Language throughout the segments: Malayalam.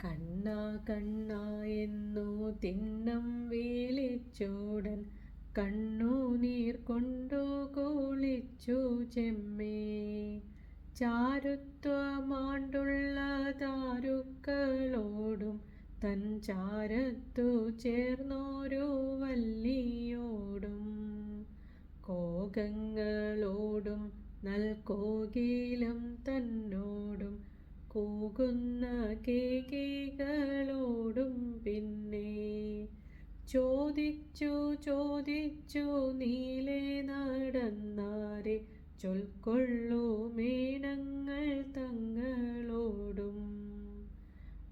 കണ്ണ കണ്ണാ എന്നു തിന്നം വീളിച്ചോടൻ കണ്ണുനീർ കൊണ്ടു കുളിച്ചു ചെമ്മേ. ചാരുത്വമാണ്ടുള്ള താരുക്കളോടും തൻ ചാരത്തു ചേർന്നോരു വല്ലിയോടും കോകങ്ങളോടും നൽകോകിലം തന്നോടും കൂകുന്ന കേകികളോടും പിന്നെ. ചോദിച്ചു ചോദിച്ചു നീലെ നടന്നാരെ. ചൊൽക്കൊള്ളു മേണങ്ങൾ തങ്ങളോടും.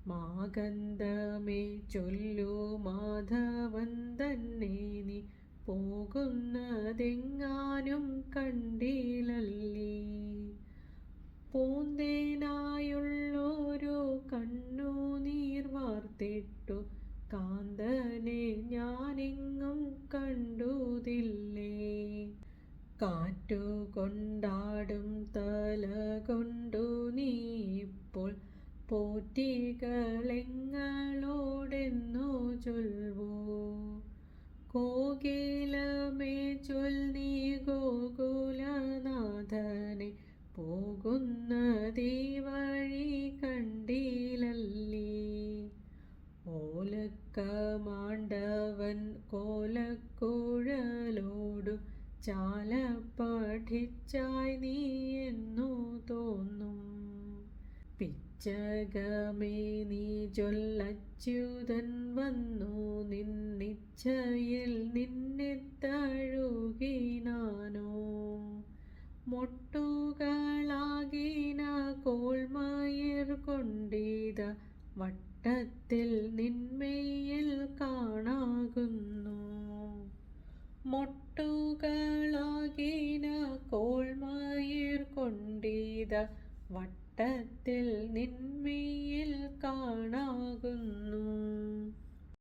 മാഗന്ധമേ ചൊല്ലു മാധവൻ തന്നെ നീ. പോകുന്നതെങ്ങാനും കണ്ടിലല്ലേ വാർത്തിട്ടു കാന്തനെ ഞാനെങ്ങും കണ്ടുതില്ലേ? കാറ്റുകൊണ്ടാടും തല കൊണ്ടു നീ ഇപ്പോൾ പോറ്റികളെങ്ങളോടെന്നു ചൊൽവോ. കോകിലമേ ചൊല്ലി ഗോകുലനാഥനെ പോകുന്ന ദീവഴി കണ്ടിലല്ലേ ഓലക്കമാണ്ടവൻ കോലക്കുഴലോടു ചാല പഠിച്ചായി നീ എന്നു തോന്നും. പിച്ചകമേ നീ ചൊല്ലച്യുതൻ വന്നു. നിന്നിച്ഛയിൽ നിന്നെ തഴുകിനാനോ മൊട്ടുകളാകിന കോൾമയർ കൊണ്ടിത വട്ടത്തിൽ നിന്മയിൽ കാണാകുന്നു. മൊട്ടുകളാകിന കോൾമയിർ കൊണ്ടിത വട്ടത്തിൽ നിന്മയിൽ കാണാകുന്നു.